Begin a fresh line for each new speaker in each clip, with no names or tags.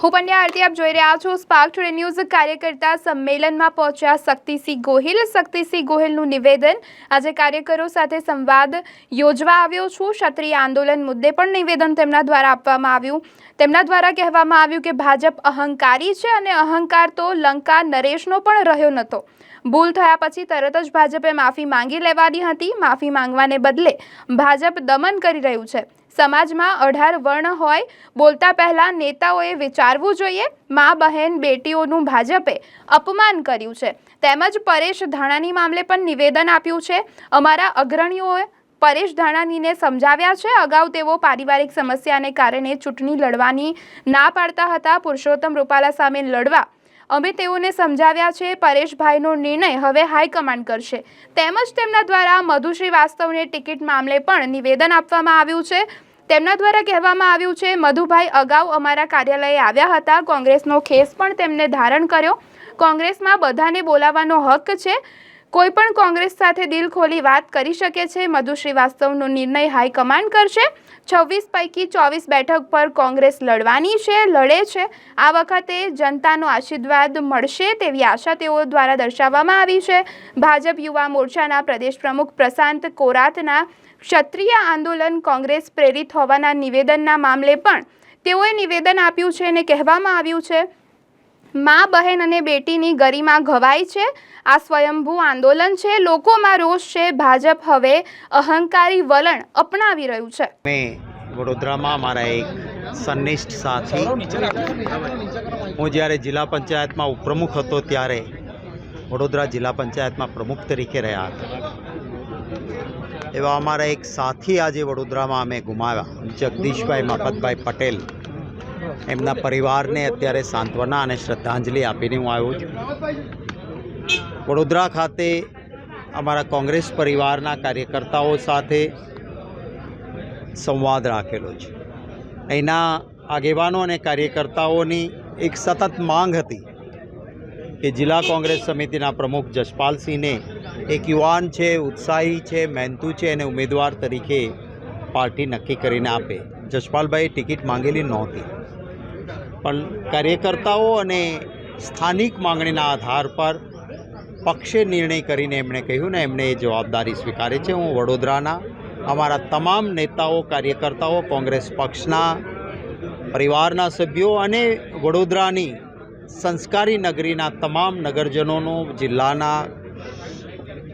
હું પંડ્યા આરતી આપ જોઈ રહ્યા છો. સ્પાર્ક ટુડે ન્યૂઝ કાર્યકર્તા સંમેલનમાં પહોંચ્યા શક્તિસિંહ ગોહિલ. શક્તિસિંહ ગોહિલનું નિવેદન. આજે કાર્યકરો સાથે સંવાદ યોજવા આવ્યો છું. ક્ષત્રિય આંદોલન મુદ્દે પણ નિવેદન તેમના દ્વારા આપવામાં આવ્યું. તેમના દ્વારા કહેવામાં આવ્યું કે ભાજપ અહંકારી છે અને અહંકાર તો લંકા નરેશનો પણ રહ્યો નહોતો. ભૂલ થયા પછી તરત જ ભાજપે માફી માંગી લેવાની હતી. માફી માંગવાને બદલે ભાજપ દમન કરી રહ્યું છે. સમાજમાં અઢાર વર્ણ હોય, બોલતા પહેલા નેતાઓએ વિચારવું જોઈએ, મા બહેન બેટીઓનું ભાજપે અપમાન કર્યું છે. તેમજ પરેશ ધાણાની મામલે પણ નિવેદન આપ્યું છે. અમારા અગ્રણીઓએ પરેશ ધાણાનીને સમજાવ્યા છે. અગાઉ તેઓ પારિવારિક સમસ્યાને કારણે ચૂંટણી લડવાની ના પાડતા હતા. પુરુષોત્તમ રૂપાલા સામે લડવા અમે તેઓને સમજાવ્યા છે. પરેશભાઈનો નિર્ણય હવે હાઈકમાન્ડ કરશે. તેમજ તેમના દ્વારા મધુશ્રી વાસ્તવને ટિકિટ મામલે પણ નિવેદન આપવામાં આવ્યું છે. તેમના દ્વારા કહેવામાં આવ્યું છે, મધુભાઈ અગાઉ અમારા કાર્યાલયે આવ્યા હતા. કોંગ્રેસનો ખેસ પણ તેમણે ધારણ કર્યો. કોંગ્રેસમાં બધાને બોલાવવાનો હક છે. કોઈ પણ કોંગ્રેસ સાથે દિલ ખોલી વાત કરી શકે છે મધુ શ્રીવાસ્તવનો નિર્ણય હાઈકમાન્ડ કરશે. છવ્વીસ પૈકી ચોવીસ બેઠક પર કોંગ્રેસ લડવાની છે, લડે છે. આ વખતે જનતાનો આશીર્વાદ મળશે તેવી આશા તેઓ દ્વારા દર્શાવવામાં આવી છે. ભાજપ યુવા મોરચાના પ્રદેશ પ્રમુખ પ્રશાંત કોરાતના ક્ષત્રિય આંદોલન કોંગ્રેસ પ્રેરિત હોવાના નિવેદનના મામલે પણ તેઓએ નિવેદન આપ્યું છે અને કહેવામાં આવ્યું છે મા, બહેન અને બેટીની ગરિમા ઘવાય છે. આ સ્વયંભૂ આંદોલન છે. લોકોમાં રોષ છે. ભાજપ હવે અહંકારી વલણ અપનાવી રહ્યું છે.
મેં વડોદરામાં મારા એક સન્નિષ્ઠ સાથી, હું જ્યારે જિલ્લા પંચાયતમાં ઉપપ્રમુખ હતો ત્યારે વડોદરા જિલ્લા પંચાયતમાં પ્રમુખ તરીકે રહ્યા હતા. એવા અમારા એક સાથી આજે વડોદરામાં અમે ગુમાવ્યા. જગદીશભાઈ મફતભાઈ પટેલ. એમના પરિવારને અત્યારે સાંત્વના અને શ્રદ્ધાંજલિ આપીને હું આવ્યો છું. વડોદરા ખાતે અમારા કોંગ્રેસ પરિવારના કાર્યકર્તાઓ સાથે સંવાદ રાખેલો છે. અહીંના આગેવાનો અને કાર્યકર્તાઓની એક સતત માંગ હતી કે જિલ્લા કોંગ્રેસ સમિતિના પ્રમુખ જસપાલસિંહને એક યુવાન છે, ઉત્સાહી છે, મહેનતુ છે અને ઉમેદવાર તરીકે પાર્ટી નક્કી કરીને આપે. જસપાલભાઈએ ટિકિટ માંગેલી નહોતી. પણ કાર્યકર્તાઓ અને સ્થાનિક માંગણીના આધાર પર પક્ષે નિર્ણય કરીને એમણે કહ્યું ને એમણે એ જવાબદારી સ્વીકારી છે. હું વડોદરાના અમારા તમામ નેતાઓ, કાર્યકર્તાઓ, કોંગ્રેસ પક્ષના પરિવારના સભ્યો અને વડોદરાની સંસ્કારી નગરીના તમામ નગરજનોનો, જિલ્લાના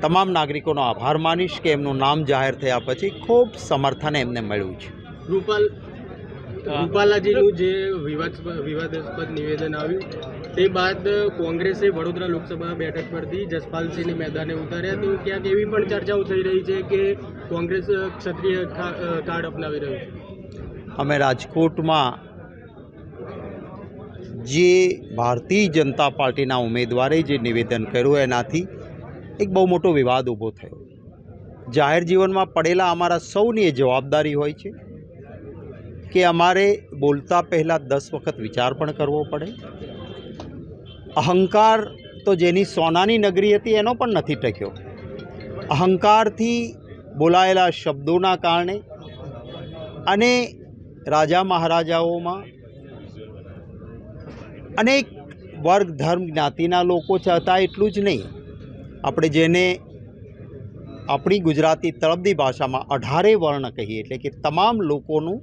તમામ નાગરિકોનો આભાર માનીશ કે એમનું નામ જાહેર થયા પછી ખૂબ સમર્થન એમને મળ્યું છે.
રૂપાલ રૂપાલાજીનું જે વિવાદ વિવાદાસ્પદ નિવેદન આવ્યું તે બાદ કોંગ્રેસે વડોદરા લોકસભા બેઠક પરથી જસપાલસિંહને મેદાને ઉતાર્યા. તો ક્યાંક એવી પણ ચર્ચાઓ થઈ રહી છે કે કોંગ્રેસ ક્ષત્રિય કાર્ડ અપનાવી રહ્યું છે.
અમે રાજકોટમાં જે ભારતીય જનતા પાર્ટીના ઉમેદવારે જે નિવેદન કર્યું એનાથી એક બહુ મોટો વિવાદ ઊભો થયો. જાહેર જીવનમાં પડેલા અમારા સૌની એ જવાબદારી હોય છે. કે અમારે બોલતા પહેલાં દસ વખત વિચાર પણ કરવો પડે? અહંકાર તો જેની સોનાની નગરી હતી એનો પણ નથી ટક્યો. અહંકારથી બોલાયેલા શબ્દોના કારણે અને રાજા મહારાજાઓમાં અનેક વર્ગ, ધર્મ, જ્ઞાતિના લોકો હતા એટલું જ નહીં. આપણે જેને આપણી ગુજરાતી તળપદી ભાષામાં અઢારે વર્ણ કહીએ, એટલે કે તમામ લોકોનું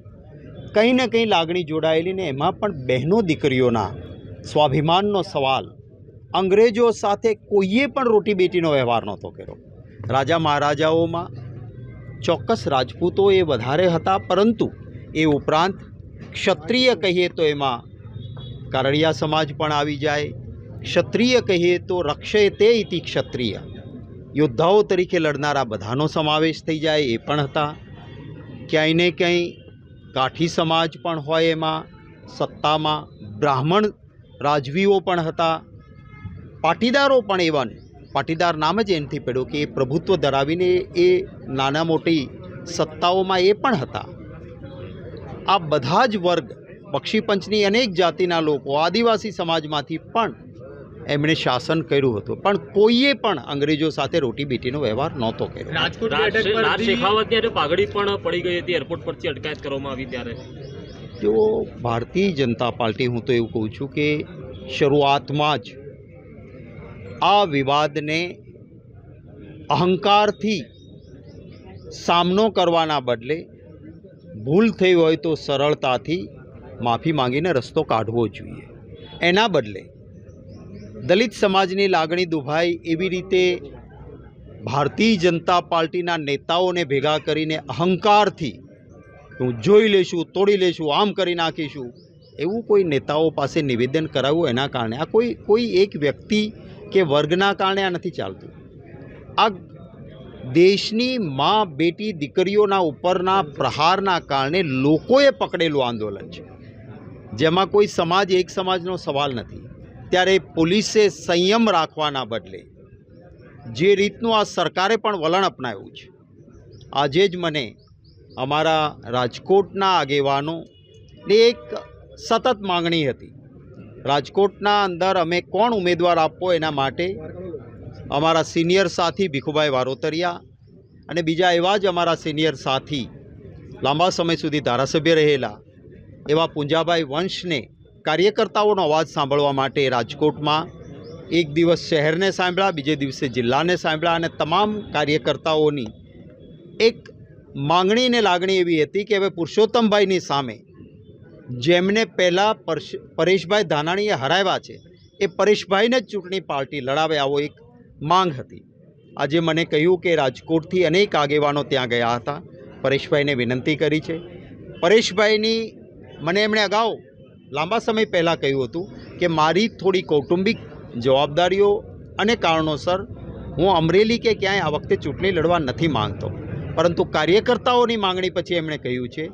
કંઈ ને કંઈ લાગણી જોડાયેલી ને એમાં પણ બહેનો દીકરીઓના સ્વાભિમાનનો સવાલ. અંગ્રેજો સાથે કોઈએ પણ રોટી બેટીનો વ્યવહાર નહોતો કર્યો. રાજા મહારાજાઓમાં ચોક્કસ રાજપૂતો એ વધારે હતા, પરંતુ એ ઉપરાંત ક્ષત્રિય કહીએ તો એમાં કારડિયા સમાજ પણ આવી જાય. ક્ષત્રિય કહીએ તો રક્ષે તે ઇતિ ક્ષત્રિય. યોદ્ધાઓ તરીકે લડનારા બધાનો સમાવેશ થઈ જાય, એ પણ હતા. ક્યાંય ને ક્યાંય કાઠી સમાજ પણ હોય એમાં, સત્તામાં, બ્રાહ્મણ રાજવીઓ પણ હતા, પાટીદારો પણ એવન પાટીદાર નામ જ એનથી પડ્યું કે એ પ્રભુત્વ ધરાવીને એ નાના મોટી સત્તાઓમાં એ પણ હતા. આ બધા જ વર્ગ બક્ષીપંચની અનેક જાતિના લોકો, આદિવાસી સમાજમાંથી પણ એમણે શાસન કર્યું હતું. પણ કોઈએ પણ અંગ્રેજો સાથે રોટી બેટીનો વ્યવહાર નહોતો કર્યો.
રાજકોટ
રાજ પાઘડી પણ પડી ગઈ હતી. એરપોર્ટ પરથી અટકાયત કરવામાં આવી ત્યારે.
જો ભારતીય જનતા પાર્ટી હું તો એવું કહું છું કે શરૂઆતમાં જ આ વિવાદને અહંકારથી સામનો કરવાના બદલે ભૂલ થઈ હોય તો સરળતાથી માફી માંગીને રસ્તો કાઢવો જોઈએ. એના બદલે દલિત સમાજની લાગણી દુભાઈ એવી રીતે ભારતીય જનતા પાર્ટીના નેતાઓને ભેગા કરીને અહંકારથી હું જોઈ લેશું તોડી લેશું આમ કરી નાખીશું, એવું કોઈ નેતાઓ પાસે નિવેદન કરાવવું એના કારણે? આ કોઈ કોઈ એક વ્યક્તિ કે વર્ગના કારણે આ નથી ચાલતું? આ દેશની મા, બેટી, દીકરીઓના ઉપરના પ્રહારના કારણે લોકોએ પકડેલું આંદોલન છે. જેમાં કોઈ સમાજ, એક સમાજનો સવાલ નથી. ત્યારે પોલીસે સંયમ રાખવાના બદલે જે રીતનું આ સરકારે પણ વલણ અપનાવ્યું છે, આજે જ મને અમારા રાજકોટના આગેવાનો એક સતત માંગણી હતી, રાજકોટના અંદર અમે કોણ ઉમેદવાર આપવો એના માટે અમારા સિનિયર સાથી ભીખુભાઈ વારોતરિયા અને બીજા એવા જ અમારા સિનિયર સાથી લાંબા સમય સુધી ધારાસભ્ય રહેલા એવા પુંજાભાઈ વંશને કાર્યકર્તાઓનો અવાજ સાંભળવા માટે રાજકોટમાં એક દિવસ શહેરને સાંભળ્યા, બીજે દિવસે જિલ્લાને સાંભળ્યા અને તમામ કાર્યકર્તાઓની એક માંગણી ને લાગણી એવી હતી કે હવે પુરુષોત્તમભાઈની સામે જેમને પહેલાં પરશ, પરેશભાઈ ધાનાણીએ હરાવ્યા છે, એ પરેશભાઈને જ ચૂંટણી પાર્ટી લડાવે આવો એક માંગ હતી. આજે મને કહ્યું કે રાજકોટથી અનેક આગેવાનો ત્યાં ગયા હતા. પરેશભાઈને વિનંતી કરી છે. પરેશભાઈની મને એમણે અગાઉ લાંબા સમય પહેલાં કહ્યું હતું કે મારી થોડી કૌટુંબિક જવાબદારીઓ અને કારણોસર હું અમરેલી કે ક્યાંય આ વખતે ચૂંટણી લડવા નથી માંગતો. પરંતુ કાર્યકર્તાઓની માંગણી પછી એમણે કહ્યું છે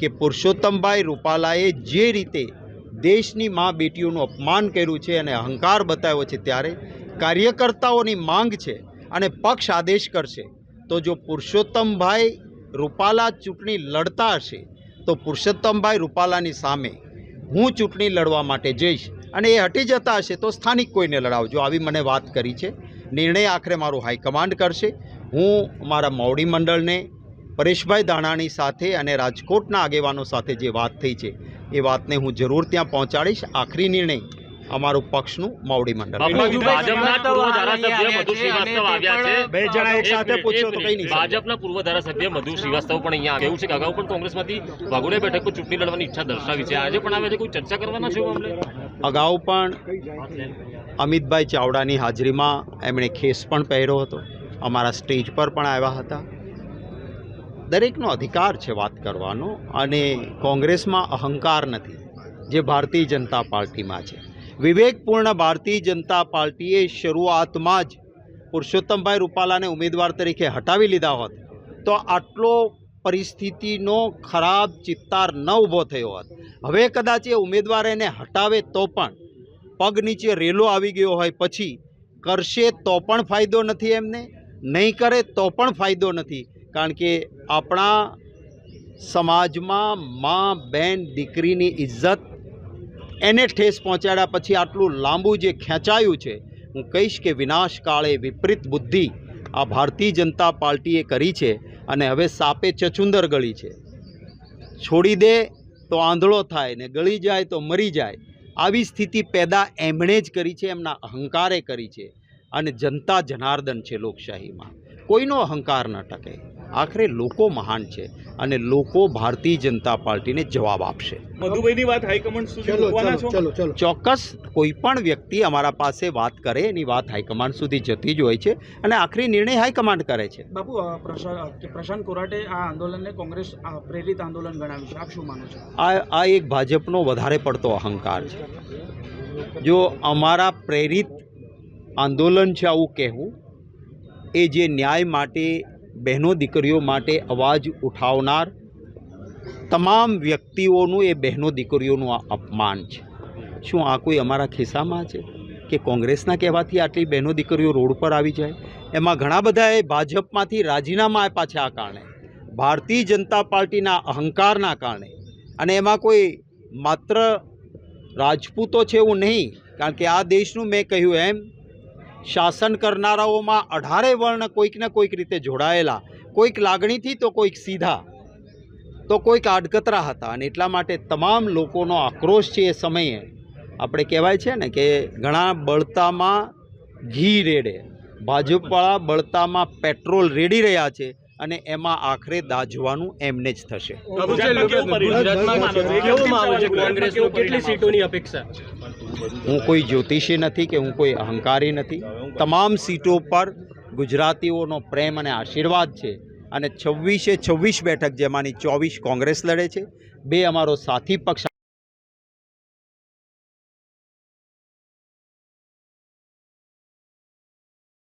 કે પુરુષોત્તમભાઈ રૂપાલાએ જે રીતે દેશની મા બેટીઓનું અપમાન કર્યું છે અને અહંકાર બતાવ્યો છે ત્યારે કાર્યકર્તાઓની માંગ છે અને પક્ષ આદેશ કરશે. તો જો પુરુષોત્તમભાઈ રૂપાલા ચૂંટણી લડતા હશે, તો પુરુષોત્તમભાઈ રૂપાલાની સામે હું ચૂંટણી લડવા માટે જઈશ અને એ હટી જતા હશે તો સ્થાનિક કોઈને લડાવજો. આવી મને વાત કરી છે. નિર્ણય આખરે મારું હાઈકમાન્ડ કરશે. હું મારા મોવડી મંડળને, પરેશભાઈ દાણાની સાથે અને રાજકોટના આગેવાનો સાથે જે વાત થઈ છે, એ વાતને હું જરૂર ત્યાં પહોંચાડીશ. આખરી નિર્ણય અમારું પક્ષનું મોવડી મંડળ.
બાપુ, ભાજપના પૂર્વ ધારાસભ્ય મધુ શ્રીવાસ્તવ આવ્યા છે.
બે જણા એક સાથે પૂછો તો કઈ નહીં.
ભાજપના પૂર્વ ધારાસભ્ય મધુ શ્રીવાસ્તવ પણ અહીંયા આવ્યા. છે કે અગાઉ પણ કોંગ્રેસમાંથી વાઘોડિયા બેઠક પર ચૂંટણી લડવાની ઈચ્છા દર્શાવી છે. આજે પણ આવે છે કોઈ ચર્ચા કરવાના છે
અગાઉ પણ અમિતભાઈ ચાવડાની હાજરીમાં એમણે ખેસ પણ પહેર્યો હતો. અમારા સ્ટેજ પર પણ આવ્યા હતા. દરેકનો અધિકાર છે વાત કરવાનો અને કોંગ્રેસમાં અહંકાર નથી જે ભારતીય જનતા પાર્ટીમાં છે. વિવેકપૂર્ણ ભારતીય જનતા પાર્ટીએ શરૂઆતમાં જ પુરુષોત્તમભાઈ રૂપાલાને ઉમેદવાર તરીકે હટાવી લીધા હોત. તો આટલો પરિસ્થિતિનો ખરાબ ચિત્તાર ન ઊભો થયો હોત. હવે કદાચ એ ઉમેદવાર એને હટાવે તો પણ પગ નીચે રેલો આવી ગયો હોય પછી કરશે તો પણ ફાયદો નથી એમને, નહીં કરે તો પણ ફાયદો નથી. કારણ કે આપણા સમાજમાં મા, બેન, દીકરીની ઇજ્જત એને ઠેસ પહોંચાડ્યા પછી આટલું લાંબુ જે ખેંચાયું છે, હું કહીશ કે વિનાશ કાળે વિપરીત બુદ્ધિ આ ભારતીય જનતા પાર્ટીએ કરી છે અને હવે સાપે ચચુંદર ગળી છે. છોડી દે તો આંધળો થાય ને ગળી જાય તો મરી જાય, આવી સ્થિતિ પેદા એમણે જ કરી છે, એમના અહંકારે કરી છે અને જનતા જનાર્દન છે લોકશાહીમાં. કોઈનો અહંકાર ન ટકે. આખરે લોકો મહાન છે અને લોકો ભારતીય જનતા પાર્ટીને જવાબ આપશે.
મધુભાઈની વાત હાઈકમાન્ડ સુધી મૂકવાના છો?
ચોક્કસ કોઈ પણ વ્યક્તિ અમારા પાસે વાત કરે એની વાત હાઈકમાન્ડ સુધી જતી જ હોય છે અને આખરી નિર્ણય હાઈકમાન્ડ કરે છે.
બાપુ પ્રશાંત કોરાટે આ આંદોલનને કોંગ્રેસ પ્રેરિત આંદોલન ગણાવ્યું છે. આપ શું માનો છો?
આ આ એક ભાજપનો વધારે પડતો અહંકાર છે. જો અમારા પ્રેરિત આંદોલન છે આવું કહેવું એ જે ન્યાય માટે બહેનો દીકરીઓ માટે અવાજ ઉઠાવનાર તમામ વ્યક્તિઓનું એ બહેનો દીકરીઓનું આ અપમાન છે. શું આ કોઈ અમારા ખિસ્સામાં છે કે કોંગ્રેસના કહેવાથી આટલી બહેનો દીકરીઓ રોડ પર આવી જાય? એમાં ઘણા બધાએ ભાજપમાંથી રાજીનામા આપ્યા છે આ કારણે. ભારતીય જનતા પાર્ટીના અહંકારના કારણે. અને એમાં કોઈ માત્ર રાજપૂતો છે એવું નહીં, કારણ કે આ દેશનું મેં કહ્યું એમ શાસન કરનારાઓમાં અઢારે વર્ણ કોઈક ને કોઈક રીતે જોડાયેલા. કોઈક લાગણીથી તો કોઈક સીધા. તો કોઈક આડકતરા હતા અને એટલા માટે તમામ લોકોનો આક્રોશ છે એ સમયે. આપણે કહેવાય છે ને કે ઘણા બળતામાં ઘી રેડે. ભાજપવાળા બળતામાં પેટ્રોલ રેડી રહ્યા છે અને એમાં આખરે દાજવાનું એમને જ થશે.
કેટલી સીટોની અપેક્ષા?
હું કોઈ જ્યોતિષી નથી કે હું કોઈ અહંકારી નથી. તમામ સીટો પર ગુજરાતીઓનો પ્રેમ અને આશીર્વાદ છે અને છવ્વીસે છવ્વીસ બેઠક જેમાંની ચોવીસ કોંગ્રેસ લડે છે. બે અમારો સાથી પક્ષ